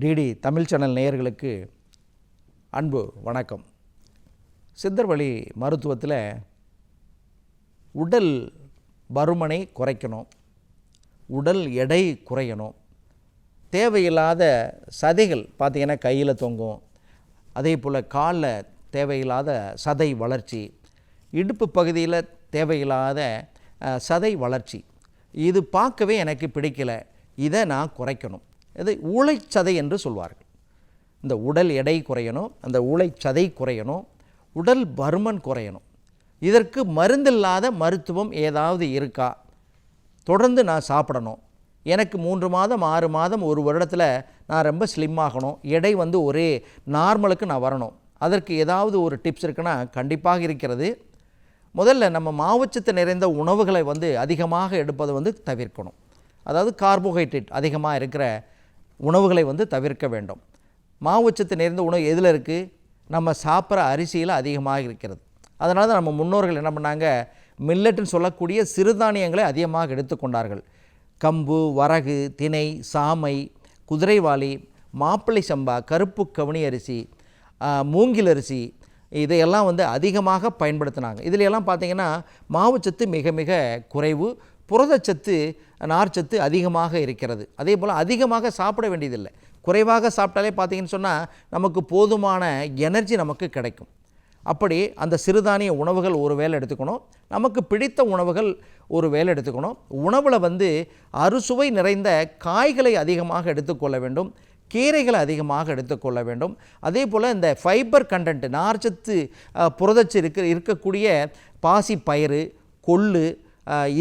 DD Tamil channel நேயர்களுக்கு அன்பு வணக்கம். சித்தர்வழி மருத்துவத்தில் உடல் பருமனை குறைக்கணும் உடல் எடை குறையணும் தேவையில்லாத சதைகள் பார்த்திங்கன்னா கையில் தொங்கும் அதே போல் காலில் தேவையில்லாத சதை வளர்ச்சி இடுப்பு பகுதியில் தேவையில்லாத சதை வளர்ச்சி. இது பார்க்கவே எனக்கு பிடிக்கல. இதை நான் குறைக்கணும். இது உழைச்சதை என்று சொல்வார்கள். இந்த உடல் எடை குறையணும் அந்த ஊளைச்சதை குறையணும் உடல் பருமன் குறையணும். இதற்கு மருந்தில்லாத மருத்துவம் ஏதாவது இருக்கா? தொடர்ந்து நான் சாப்பிடணும். எனக்கு மூன்று மாதம் ஆறு மாதம் ஒரு வருடத்தில் நான் ரொம்ப ஸ்லிம் ஆகணும். எடை வந்து ஒரே நார்மலுக்கு நான் வரணும். அதற்கு ஏதாவது ஒரு டிப்ஸ் இருக்குன்னா கண்டிப்பாக இருக்கிறது. முதல்ல நம்ம மாவுச்சத்து நிறைந்த உணவுகளை வந்து அதிகமாக எடுப்பதை வந்து தவிர்க்கணும். அதாவது கார்போஹைட்ரேட் அதிகமாக இருக்கிற உணவுகளை வந்து தவிர்க்க வேண்டும். மாவுச்சத்து நிறைந்த உணவு எதில் இருக்குது நம்ம சாப்பிட்ற அரிசியில் அதிகமாக இருக்கிறது. அதனால தான் நம்ம முன்னோர்கள் என்ன பண்ணாங்க? மில்லட்டுன்னு சொல்லக்கூடிய சிறுதானியங்களை அதிகமாக எடுத்துக்கொண்டார்கள் கம்பு வரகு தினை சாமை குதிரைவாளி மாப்பிள்ளை சம்பா கருப்பு கவுனி அரிசி மூங்கில் அரிசி இதையெல்லாம் வந்து அதிகமாக பயன்படுத்தினாங்க. இதுல எல்லாம் பார்த்தீங்கன்னா மாவுச்சத்து மிக மிக குறைவு. புரதச்சத்து நார்ச்சத்து அதிகமாக இருக்கிறது. அதே போல் அதிகமாக சாப்பிட வேண்டியதில்லை. குறைவாக சாப்பிட்டாலே பார்த்தீங்கன்னு சொன்னால் நமக்கு போதுமான எனர்ஜி நமக்கு கிடைக்கும். அப்படி அந்த சிறுதானிய உணவுகள் ஒரு வேலை எடுத்துக்கணும். நமக்கு பிடித்த உணவுகள் ஒரு வேலை எடுத்துக்கணும். உணவில் வந்து அறுசுவை நிறைந்த காய்களை அதிகமாக எடுத்துக்கொள்ள வேண்டும். கீரைகளை அதிகமாக எடுத்துக்கொள்ள வேண்டும். அதே போல் இந்த ஃபைபர் கண்டென்ட் நார்ச்சத்து புரதச்சு இருக்க இருக்கக்கூடிய பாசி பயிறு கொள்ளு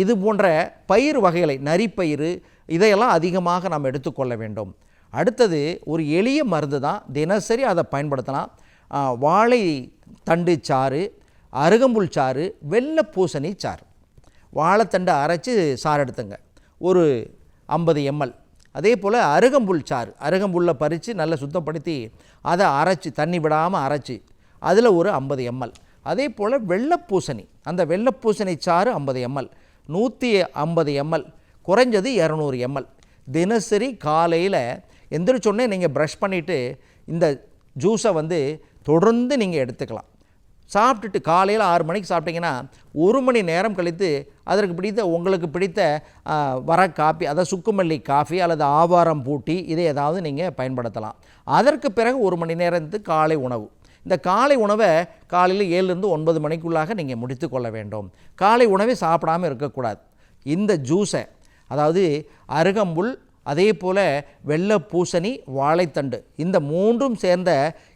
இது போன்ற பயிர் வகைகளை நரிப்பயிறு இதையெல்லாம் அதிகமாக நாம் எடுத்துக்கொள்ள வேண்டும். அடுத்தது ஒரு எளிய மருந்து தான். தினசரி அதை பயன்படுத்தலாம். வாழை தண்டு சாறு அருகம்புல் சாறு வெள்ளை பூசணி சாறு. வாழைத்தண்டை அரைச்சி சாறு எடுத்துங்க. ஒரு ஐம்பது எம்எல். அதே போல் அருகம்புல் சாறு. அருகம்புல்லை பறித்து நல்லா சுத்தப்படுத்தி அதை அரைச்சி தண்ணி விடாமல் அரைச்சி அதில் ஒரு ஐம்பது எம்எல். அதே போல் வெள்ளைப்பூசணி. அந்த வெள்ளைப்பூசணி சாறு ஐம்பது எம்எல். நூற்றி ஐம்பது எம்எல். குறைஞ்சது இரநூறு எம்எல். தினசரி காலையில் எந்திரிச்சோடனே நீங்கள் ப்ரஷ் பண்ணிவிட்டு இந்த ஜூஸை வந்து தொடர்ந்து நீங்கள் எடுத்துக்கலாம். சாப்பிட்டுட்டு காலையில் ஆறு மணிக்கு சாப்பிட்டீங்கன்னா ஒரு மணி நேரம் கழித்து அதற்கு பிடித்த உங்களுக்கு பிடித்த வர காப்பி அதாவது சுக்குமல்லி காஃபி அல்லது ஆவாரம் பூட்டி இதை ஏதாவது நீங்கள் பயன்படுத்தலாம். அதற்கு பிறகு ஒரு மணி நேரத்து காலை உணவு. இந்த காலை உணவை காலையில் ஏழுலேருந்து ஒன்பது மணிக்குள்ளாக நீங்கள் முடித்து கொள்ள வேண்டும். காலை உணவை சாப்பிடாமல் இருக்கக்கூடாது. இந்த ஜூஸை அதாவது அருகம்புல் அதே போல் வெள்ளை பூசணி வாழைத்தண்டு இந்த மூன்றும் சேர்ந்த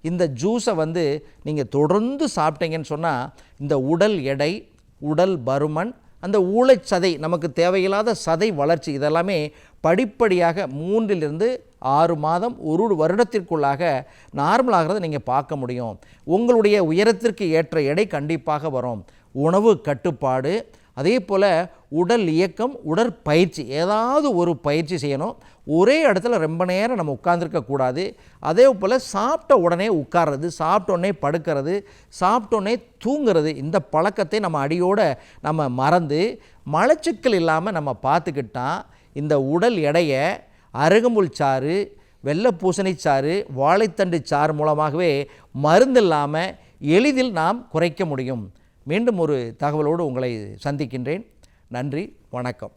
இந்த ஜூஸை வந்து நீங்கள் தொடர்ந்து சாப்பிட்டீங்கன்னு சொன்னால் இந்த உடல் எடை உடல் பருமன் அந்த ஊளைச்சதை நமக்கு தேவையில்லாத சதை வளர்ச்சி இதெல்லாமே படிப்படியாக மூன்றிலிருந்து ஆறு மாதம் ஒரு வருடத்திற்குள்ளாக நார்மல் ஆகிறத நீங்கள் பார்க்க முடியும். உங்களுடைய உயரத்திற்கு ஏற்ற எடை கண்டிப்பாக வரும். உணவு கட்டுப்பாடு அதே போல் உடல் இயக்கம் உடற்பயிற்சி ஏதாவது ஒரு பயிற்சி செய்யணும். ஒரே இடத்துல ரொம்ப நேரம் நம்ம உட்காந்துருக்கக்கூடாது அதே போல் சாப்பிட்ட உடனே உட்கார்றது சாப்பிட்டோடனே படுக்கிறது சாப்பிட்ட தூங்கிறது தூங்குறது இந்த பழக்கத்தை நம்ம அடியோட நம்ம மறந்து மலச்சிக்கல் இல்லாமல் நம்ம பார்த்துக்கிட்டா இந்த உடல் எடையை அருகம்புல் சாறு வெள்ளை பூசணி சாறு வாழைத்தண்டு சாறு மூலமாகவே மருந்து இல்லாமல் எளிதில் நாம் குறைக்க முடியும். மீண்டும் ஒரு தகவலோடு உங்களை சந்திக்கின்றேன். நன்றி வணக்கம்.